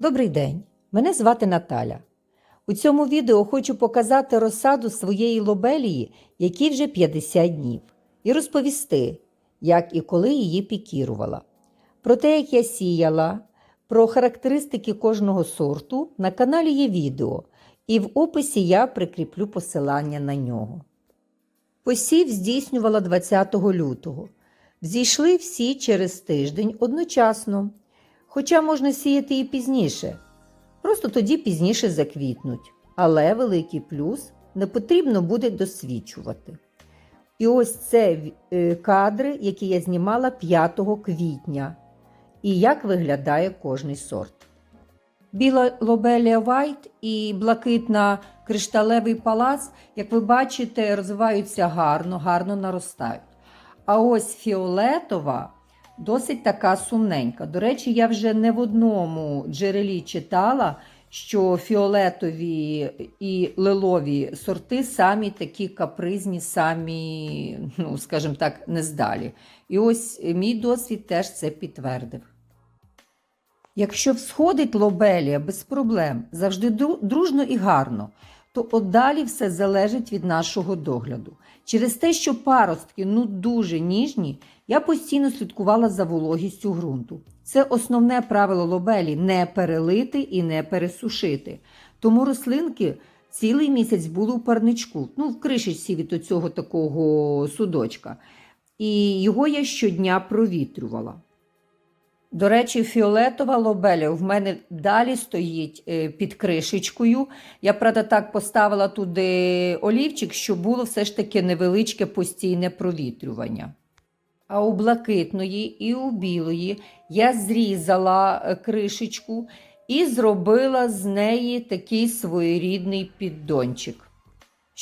Добрий день, мене звати Наталя. У цьому відео хочу показати розсаду своєї лобелії, якій вже 50 днів, і розповісти, як і коли її пікірувала. Про те, як я сіяла, про характеристики кожного сорту на каналі є відео, і в описі я прикріплю посилання на нього. Посів здійснювала 20 лютого. Взійшли всі через тиждень одночасно. Хоча можна сіяти і пізніше. Просто тоді пізніше заквітнуть. Але великий плюс не потрібно буде досвідчувати. І ось це е, кадри, які я знімала 5 квітня. І як виглядає кожний сорт. Біла лобелія Вайт і блакитна кришталевий палац, як ви бачите, розвиваються гарно, гарно наростають. А ось фіолетова досить така сумненька. До речі, я вже не в одному джерелі читала, що фіолетові і лилові сорти самі такі капризні, самі, ну, скажімо так, нездалі. І ось мій досвід теж це підтвердив. Якщо всходить лобелія без проблем, завжди дружно і гарно, то от далі все залежить від нашого догляду. Через те, що паростки ну дуже ніжні, я постійно слідкувала за вологістю ґрунту. Це основне правило лобелі не перелити і не пересушити. Тому рослинки цілий місяць були у парничку, ну в кришечці від цього такого судочка. І його я щодня провітрювала. До речі, фіолетова лобеля в мене далі стоїть е, під кришечкою. Я, правда, так поставила туди олівчик, щоб було все ж таки невеличке постійне провітрювання. А у блакитної і у білої я зрізала е, кришечку і зробила з неї такий своєрідний піддончик.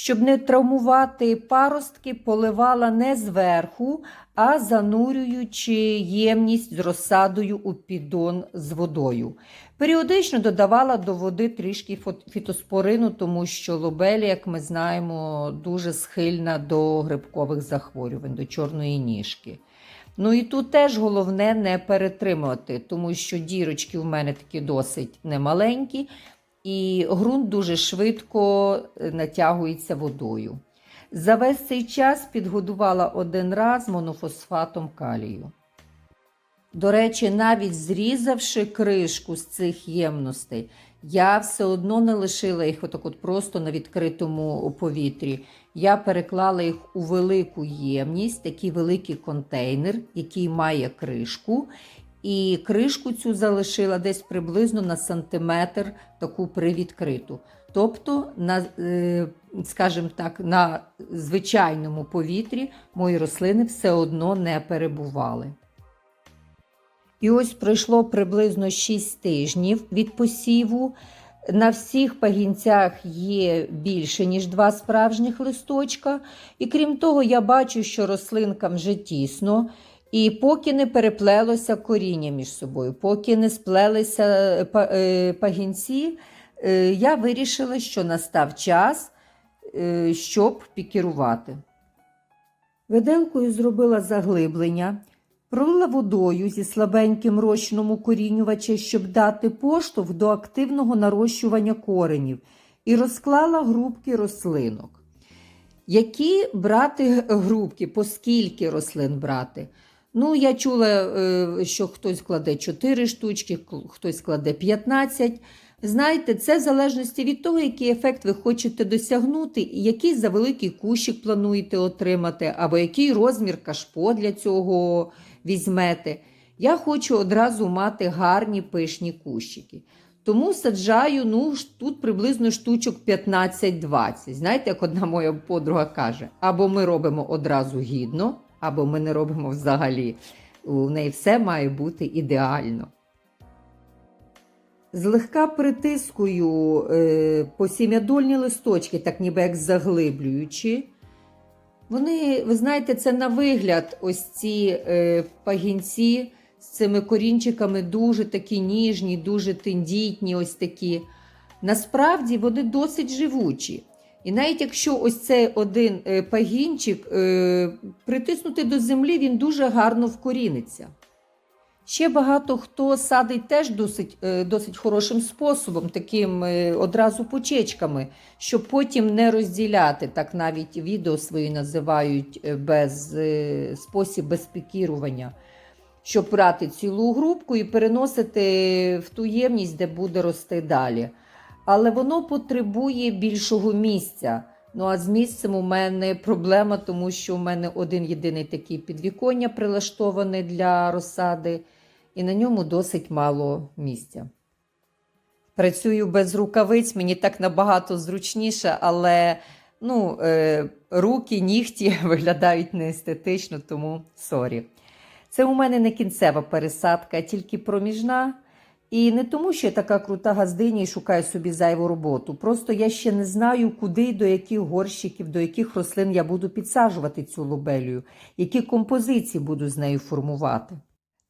Щоб не травмувати паростки, поливала не зверху, а занурюючи ємність з розсадою у піддон з водою. Періодично додавала до води трішки фітоспорину, тому що лобелі, як ми знаємо, дуже схильна до грибкових захворювань, до чорної ніжки. Ну і тут теж головне не перетримувати, тому що дірочки в мене такі досить немаленькі, і ґрунт дуже швидко е, натягується водою. За весь цей час підгодувала один раз монофосфатом калію. До речі, навіть зрізавши кришку з цих ємностей, я все одно не лишила їх отак от просто на відкритому повітрі. Я переклала їх у велику ємність, такий великий контейнер, який має кришку. І кришку цю залишила десь приблизно на сантиметр таку привідкриту. Тобто, на, е, скажімо так, на звичайному повітрі мої рослини все одно не перебували. І ось пройшло приблизно 6 тижнів від посіву. На всіх пагінцях є більше, ніж два справжніх листочка. І крім того, я бачу, що рослинкам вже тісно. І поки не переплелося коріння між собою, поки не сплелися е, е, пагінці, е, я вирішила, що настав час, щоб пікірувати. Виделкою зробила заглиблення, пролила водою зі слабеньким розчином укорінювача, щоб дати поштовх до активного нарощування коренів, і розклала грубки рослинок. Які брати грубки, по скільки рослин брати? Ну, я чула, е, що хтось кладе 4 штучки, хтось кладе 15. Знаєте, це в залежності від того, який ефект ви хочете досягнути, і який за великий кущик плануєте отримати, або який розмір кашпо для цього візьмете. Я хочу одразу мати гарні пишні кущики. Тому саджаю ну, тут приблизно штучок 15-20. Знаєте, як одна моя подруга каже: або ми робимо одразу гідно, або ми не робимо взагалі. У неї все має бути ідеально. Злегка притискую е, по сім'ядольні листочки, так ніби як заглиблюючи. Вони, ви знаєте, це на вигляд, ось ці е, пагінці з цими корінчиками дуже такі ніжні, дуже тендітні, ось такі. Насправді вони досить живучі. І навіть якщо ось цей один е, пагінчик е, притиснути до землі, він дуже гарно вкоріниться. Ще багато хто садить теж досить, е, досить хорошим способом, таким одразу почечками, щоб потім не розділяти. Так навіть відео свої називають без спосіб без пікірування. Щоб брати цілу грубку і переносити в ту ємність, де буде рости далі. Але воно потребує більшого місця. Ну а з місцем у мене проблема, тому що у мене один єдиний такий підвіконня прилаштований для розсади, і на ньому досить мало місця. Працюю без рукавиць, мені так набагато зручніше, але ну, е, руки, нігті виглядають неестетично, тому сорі. Це у мене не кінцева пересадка, а тільки проміжна. І не тому, що я така крута газдиня і шукаю собі зайву роботу. Просто я ще не знаю, куди і до яких горщиків, до яких рослин я буду підсаджувати цю лобелію, які композиції буду з нею формувати.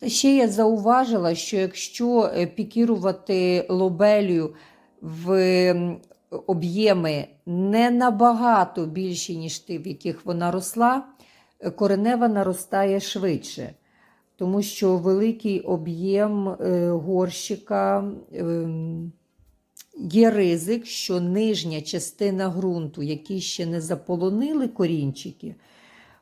Та ще я зауважила, що якщо е, пікірувати лобелію в об'єми не набагато більші, ніж ті, в яких вона росла, е, коренева наростає швидше тому що великий об'єм е, горщика ем, є ризик, що нижня частина ґрунту, які ще не заполонили корінчики,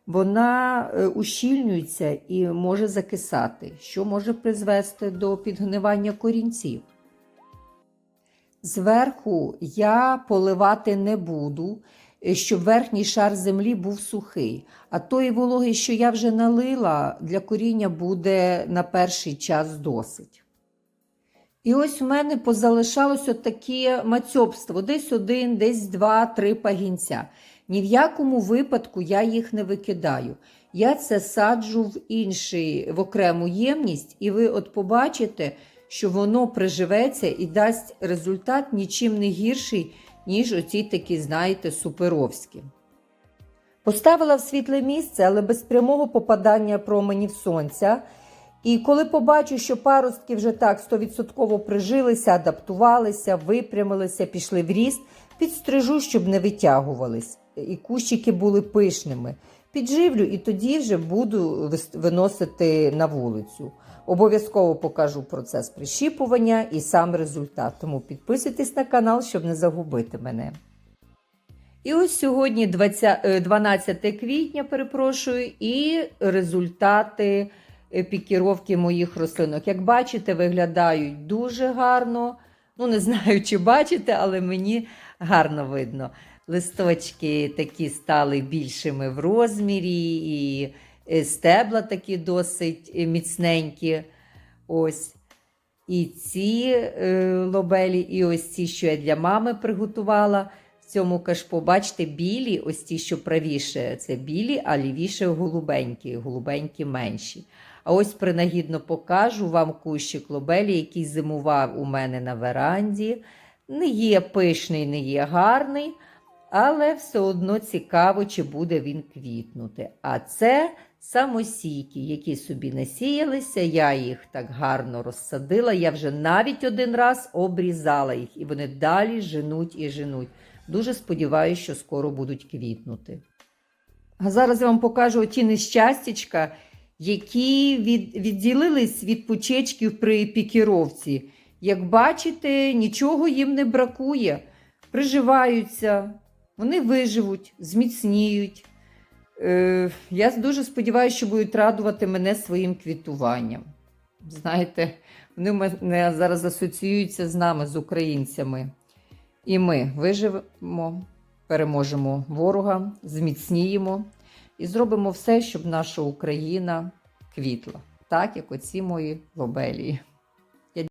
вона е, ущільнюється і може закисати, що може призвести до підгнивання корінців. Зверху я поливати не буду, щоб верхній шар землі був сухий. А тої вологи, що я вже налила, для коріння буде на перший час досить. І ось у мене позалишалось таке мацьобство: десь один, десь два, три пагінця. Ні в якому випадку я їх не викидаю. Я це саджу в інший, в окрему ємність, і ви от побачите, що воно приживеться і дасть результат нічим не гірший, ніж оці такі, знаєте, суперовські. Поставила в світле місце, але без прямого попадання променів сонця. І коли побачу, що паростки вже так 100% прижилися, адаптувалися, випрямилися, пішли в ріст, підстрижу, щоб не витягувались. І кущики були пишними. Підживлю і тоді вже буду виносити на вулицю. Обов'язково покажу процес прищіпування і сам результат. Тому підписуйтесь на канал, щоб не загубити мене. І ось сьогодні 20, е, 12 квітня, перепрошую, і результати е, пікіровки моїх рослинок. Як бачите, виглядають дуже гарно. Ну, не знаю, чи бачите, але мені гарно видно. Листочки такі стали більшими в розмірі, і е, стебла такі досить е, міцненькі. Ось. І ці е, лобелі, і ось ці, що я для мами приготувала в цьому кашпо. Бачите, білі, ось ті, що правіше, це білі, а лівіше голубенькі, голубенькі менші. А ось принагідно покажу вам кущик лобелі, який зимував у мене на веранді. Не є пишний, не є гарний, але все одно цікаво, чи буде він квітнути. А це самосійки, які собі насіялися. Я їх так гарно розсадила. Я вже навіть один раз обрізала їх, і вони далі женуть і женуть. Дуже сподіваюся, що скоро будуть квітнути. А зараз я вам покажу ті нещастячка, які від, відділились від почечків при пікіровці. Як бачите, нічого їм не бракує. Приживаються, вони виживуть, зміцніють. Е, я дуже сподіваюся, що будуть радувати мене своїм квітуванням. Знаєте, вони мене зараз асоціюються з нами, з українцями. І ми виживемо, переможемо ворога, зміцніємо і зробимо все, щоб наша Україна квітла, так як оці мої лобелії.